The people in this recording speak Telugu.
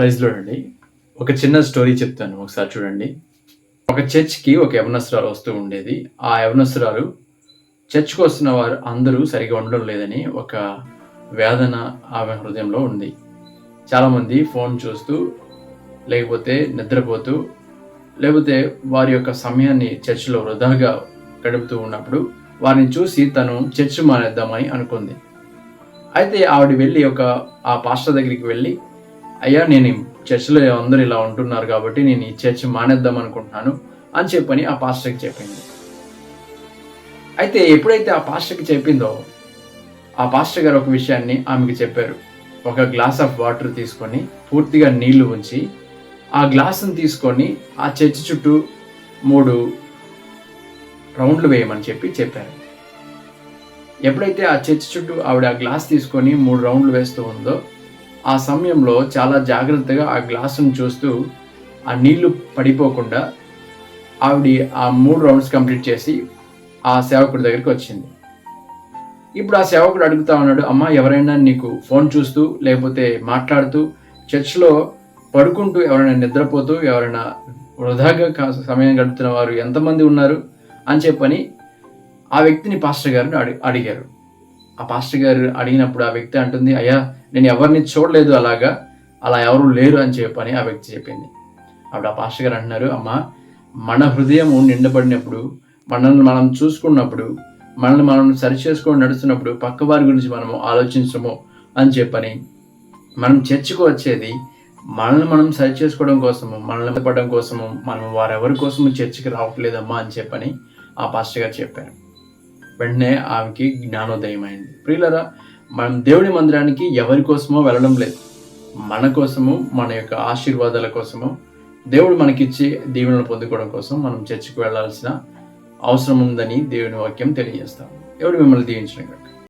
ప్రైజ్లో అండి. ఒక చిన్న స్టోరీ చెప్తాను ఒకసారి చూడండి. ఒక చర్చ్కి ఒక యవనస్రాలు వస్తూ ఉండేది. ఆ యవనస్రాలు చర్చ్కి వస్తున్న వారు అందరూ సరిగా ఉండడం లేదని ఒక వేదన ఆమె హృదయంలో ఉంది. చాలామంది ఫోన్ చూస్తూ లేకపోతే నిద్రపోతూ లేకపోతే వారి యొక్క సమయాన్ని చర్చిలో వృధాగా గడుపుతూ ఉన్నప్పుడు వారిని చూసి తను చర్చ్ మానేద్దామని అనుకుంది. అయితే ఆవిడ వెళ్ళి ఒక ఆ పాస్టర్ దగ్గరికి వెళ్ళి అయ్యా నేను చర్చిలో అందరూ ఇలా ఉంటున్నారు కాబట్టి నేను ఈ చర్చ్ మానేద్దాం అనుకుంటున్నాను అని చెప్పని ఆ పాస్టర్కి చెప్పింది. అయితే ఎప్పుడైతే ఆ పాస్టర్కి చెప్పిందో ఆ పాస్టర్ గారు ఒక విషయాన్ని ఆమెకి చెప్పారు. ఒక గ్లాస్ ఆఫ్ వాటర్ తీసుకొని పూర్తిగా నీళ్ళు ఉంచి ఆ గ్లాసును తీసుకొని ఆ చర్చి చుట్టూ మూడు రౌండ్లు వేయమని చెప్పి చెప్పారు. ఎప్పుడైతే ఆ చర్చి చుట్టూ ఆవిడ ఆ గ్లాస్ తీసుకొని మూడు రౌండ్లు వేస్తూ ఉందో ఆ సమయంలో చాలా జాగ్రత్తగా ఆ గ్లాసును చూస్తూ ఆ నీళ్ళు పడిపోకుండా ఆవిడ ఆ మూడు రౌండ్స్ కంప్లీట్ చేసి ఆ సేవకుడి దగ్గరికి వచ్చింది. ఇప్పుడు ఆ సేవకుడు అడుగుతా ఉన్నాడు అమ్మ ఎవరైనా నీకు ఫోన్ చూస్తూ లేకపోతే మాట్లాడుతూ చర్చ్లో పడుకుంటూ ఎవరైనా నిద్రపోతూ ఎవరైనా వృధాగా కా- సమయం గడుపుతున్న వారు ఎంతమంది ఉన్నారు? అని చెప్పని ఆ వ్యక్తిని పాస్టర్ గారిని అడి అడిగారు. ఆ పాస్టర్ గారు అడిగినప్పుడు ఆ వ్యక్తి అంటుంది అయ్యా నేను ఎవరిని చూడలేదు అలాగా? అలా ఎవరు లేరు అని చెప్పని ఆ వ్యక్తి చెప్పింది. అప్పుడు ఆ పాస్టర్ గారు అంటున్నారు అమ్మా మన హృదయము నిండబడినప్పుడు మనల్ని మనం చూసుకున్నప్పుడు మనల్ని మనం సరి చేసుకొని నడుస్తున్నప్పుడు పక్క వారి గురించి మనము ఆలోచించము అని చెప్పని మనం చర్చకు వచ్చేది మనల్ని మనం సరి చేసుకోవడం కోసము మనల్ని పడడం కోసము మనం వారెవరి కోసము చర్చికి రావట్లేదమ్మా అని చెప్పని ఆ పాస్టర్ గారు చెప్పారు. వెంటనే ఆమెకి జ్ఞానోదయం అయింది ప్రియులరా మనం దేవుడి మందిరానికి ఎవరి కోసమో వెళ్ళడం లేదు. మన కోసము మన యొక్క ఆశీర్వాదాల కోసము దేవుడు మనకిచ్చి దీవెనలు పొందుకోవడం కోసం మనం చర్చికి వెళ్ళాల్సిన అవసరం ఉందని దేవుని వాక్యం తెలియజేస్తాం. ఎవరు మిమ్మల్ని దీవించడం కనుక